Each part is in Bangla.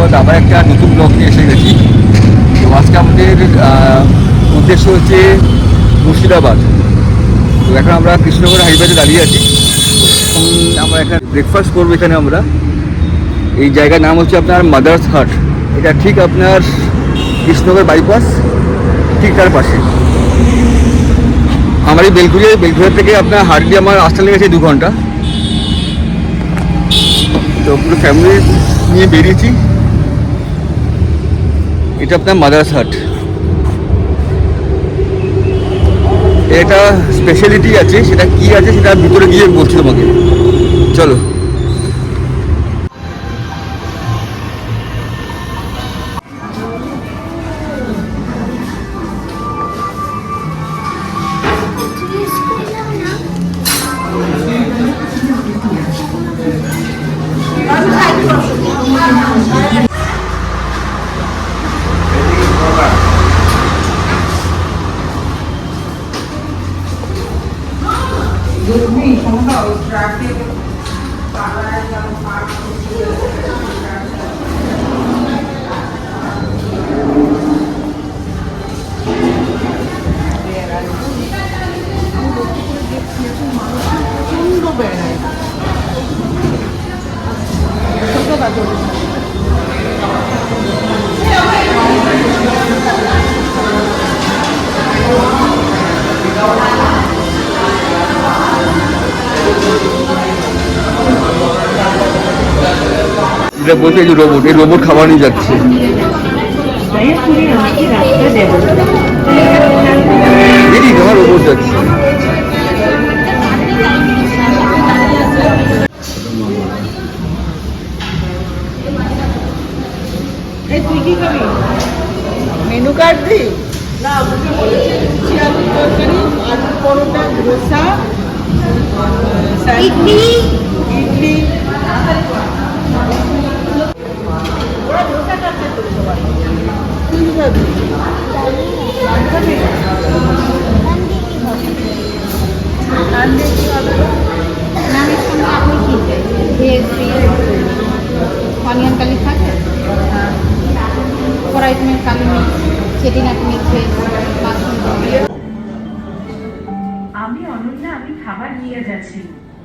পর আবার একটা নতুন ব্লগ নিয়ে এসে গেছি। তো আজকে আমাদের উদ্দেশ্য হচ্ছে মুর্শিদাবাদ। তো এখন আমরা কৃষ্ণনগর হাইওয়েতে দাঁড়িয়ে আছি। আমরা এখানে ব্রেকফাস্ট করব এখানে আমরা। এই জায়গার নাম হচ্ছে আপনার মাদার্স হাট। এটা ঠিক আপনার কৃষ্ণনগর বাইপাস ঠিক তার পাশে। আমার এই বেলঘুরিয়া বেলঘুরিয়া থেকে আপনার হার্ডলি আমার আসতে লেগেছে দু ঘণ্টা। তো পুরো ফ্যামিলি নিয়ে বেরিয়েছি। এটা আপনার মাদার্স হাট। এটা স্পেশালিটি আছে, সেটা কি আছে সেটা ভিতরে গিয়ে বলছি তোমাকে। চলো। No, traffic. Thank you. এটা বলছে রোবট এই রোবট খাবার নিয়ে যাচ্ছে। দিদি তোমার রোবট যাচ্ছে মেনু কার্ড দি? না আমাকে বলেছে। আলু তরকারি, আলু পরোটা, ধোসা। ইডলি ইডলি আপনি অনিয়ন কালি থাকে কড়াই তুমি কালি মিক্স ভেজ মাশরুম আমি অনন্যা, আমি খাবার নিয়ে যাচ্ছি।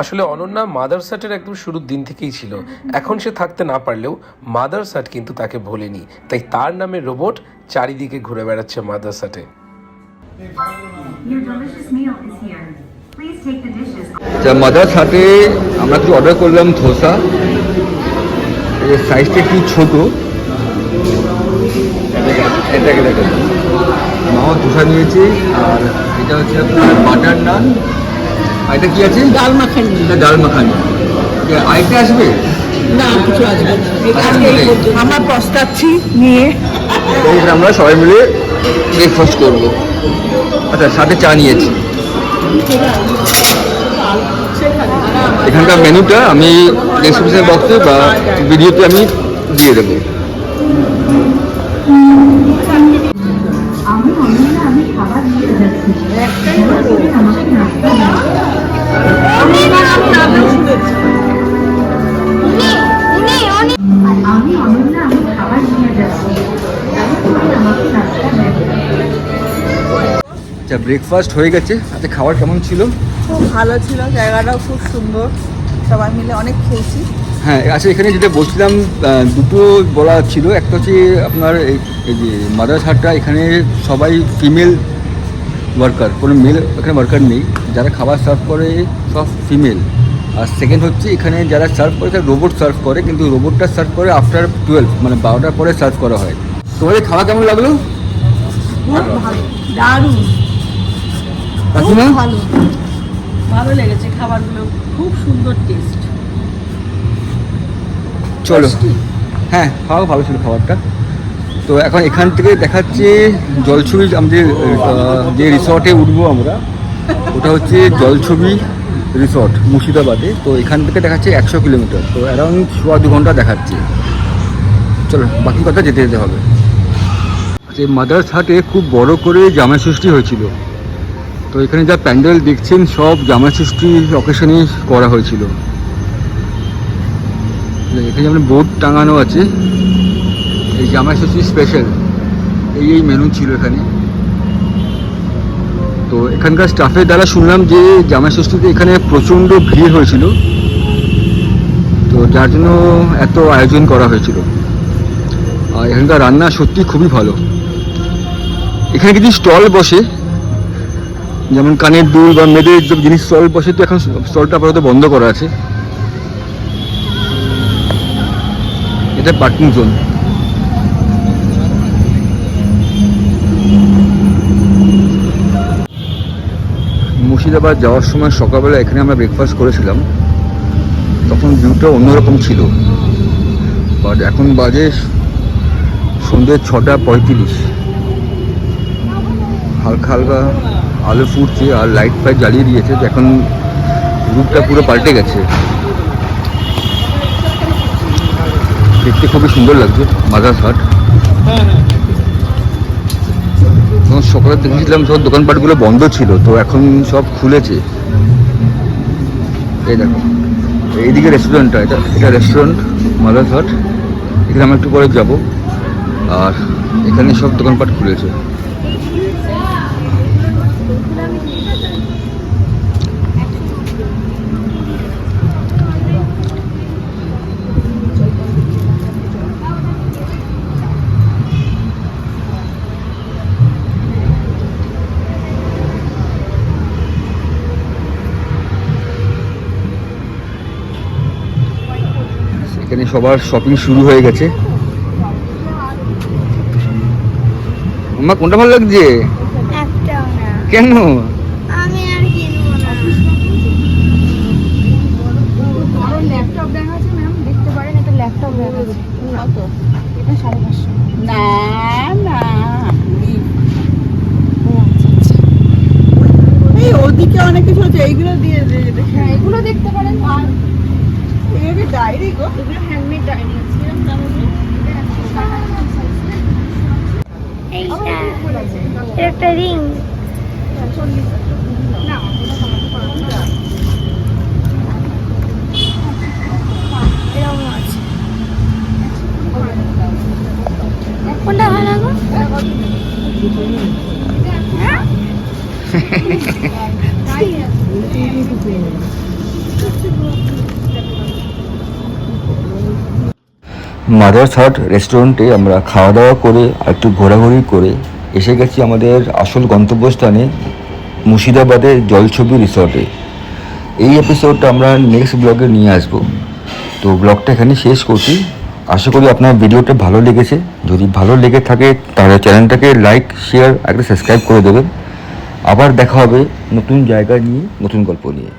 আসলে অনন্যা মাদারসাটের একদম শুরুর দিন থেকেই ছিল। এখন সে থাকতে না পারলেও মাদারসাট কিন্তু তাকে ভোলেনি। তাই তার নামে রোবট চারিদিকে ঘুরে বেড়াচ্ছে dishes আচ্ছা মাদার্স হাটে আমরা কিছু অর্ডার করলাম ধোসা। এর সাইজটা একটু ছোট। এটাকে দেখেন মামা ধোসা নিয়েছি, আর এটা হচ্ছে বাটার নান এটা কি আছে? ডাল মাখানি। এটা ডাল মাখানি। আরেকটা আসবে? না কিছু আসবে। আমরা পস্তাচ্ছি নিয়ে। আমরা সবাই মিলে ব্রেকফাস্ট করব। আচ্ছা সাথে চা নিয়েছি। এখানকার মেনুটা আমি ডেসক্রিপশন বক্সে বা ভিডিওতে আমি দিয়ে দেবো। আচ্ছা ব্রেকফাস্ট হয়ে গেছে। আচ্ছা খাবার কেমন ছিল? খুব ভালো ছিল জায়গাটাও খুব সুন্দর। সবাই মিলে অনেক খেয়েছি। হ্যাঁ আচ্ছা এখানে যেটা বলছিলাম দুটো বলা ছিল। একটা হচ্ছে আপনার এই এই যে মাদার্স হাটটা এখানে সবাই ফিমেল ওয়ার্কার কোনো মেল এখানে ওয়ার্কার নেই। যারা খাবার সার্ভ করে সব ফিমেল আর সেকেন্ড হচ্ছে এখানে যারা সার্ভ করে তারা রোবট সার্ভ করে কিন্তু রোবটটা সার্ভ করে আফটার টুয়েলভ মানে বারোটার পরে সার্ভ করা হয়। তোমাদের খাওয়া কেমন লাগল? দারুণ। ভালো। ভালো লেগেছে খাবারগুলো। খুব সুন্দর টেস্ট চলো। হ্যাঁ খাওয়া ভালো ছিল খাবারটা। তো এখন এখান থেকে দেখাচ্ছে জলছবি, আমাদের যে রিসর্টে উঠবো আমরা, ওটা হচ্ছে জলছবি রিসর্ট মুর্শিদাবাদে। তো এখান থেকে দেখাচ্ছে একশো কিলোমিটার। তো অ্যারাউন্ড সোয়া দু ঘণ্টা দেখাচ্ছে। চলো, বাকি কথা যেতে যেতে হবে। যে মাদার্স হাটে খুব বড় করে জামা ষষ্ঠী হয়েছিল। তো এখানে যা প্যান্ডেল দেখছেন, সব জামা ষষ্ঠী অকেশনে করা হয়েছিল। এখানে যেমন বোর্ড টাঙানো আছে এই জামা ষষ্ঠী স্পেশাল এই এই মেনু ছিল এখানে। তো এখানকার স্টাফের দ্বারা শুনলাম যে জামা ষষ্ঠীতে এখানে প্রচণ্ড ভিড় হয়েছিল। তো যার জন্য এত আয়োজন করা হয়েছিল। আর এখানকার রান্না সত্যি খুবই ভালো। এখানে কিছু স্টল বসে। যেমন কানের দুল বা মেয়েদের যে জিনিস স্টল বসে, তো এখন স্টলটা আপাতত বন্ধ করা আছে। এটা পার্কিং জোন মুর্শিদাবাদ যাওয়ার সময় সকালবেলা এখানে আমরা ব্রেকফাস্ট করেছিলাম। তখন ভিউটা অন্যরকম ছিল। বাট এখন বাজে সন্ধ্যে ছটা পঁয়ত্রিশ। হালকা হালকা আলো ফুটছে আর লাইট ফাইট জ্বালিয়ে দিয়েছে। এখন রুটটা পুরো পাল্টে গেছে। দেখতে খুবই সুন্দর লাগছে মাদার হাট তখন সকালে দেখেছিলাম সব দোকানপাটগুলো বন্ধ ছিল, তো এখন সব খুলেছে। এই দেখো, এইদিকে রেস্টুরেন্টটা এটা এটা রেস্টুরেন্ট মাদার এখানে আমরা একটু পরে যাব। আর এখানে সব দোকানপাট খুলেছে। এখানে সবার শপিং শুরু হয়ে গেছে। আমার কোনটা ভালো লাগছে? কেন আমি আর কিনবো না আরও ল্যাপটপ দেখা আছে ম্যাম দেখতে পারেন এটা ল্যাপটপ দেখা আছে কত এটা সাড়ে পাঁচশো না না এই ওদিকে অনেক কিছু আছে এইগুলো দিয়ে দিয়ে দেখে হ্যাঁ এগুলো দেখতে পারেন আর এগুলো ডায়েরি গো। এগুলো হ্যান্ডমেড আছে দাম এইটা একটা রিং আছে। কোনটা ভালো মাদার্স হাট রেস্টুরেন্টে আমরা খাওয়া দাওয়া করে আর একটু ঘোরাঘুরি করে এসে গেছি আমাদের আসল গন্তব্যস্থানে মুর্শিদাবাদের জলছবি রিসর্টে। এই এপিসোডটা আমরা নেক্সট ব্লগে নিয়ে আসব। তো ব্লগটা এখানে শেষ করছি। আশা করি আপনার ভিডিওটা ভালো লেগেছে। যদি ভালো লেগে থাকে তাহলে চ্যানেলটাকে লাইক শেয়ার একটা সাবস্ক্রাইব করে দেবেন। আবার দেখা হবে নতুন জায়গা নিয়ে, নতুন গল্প নিয়ে।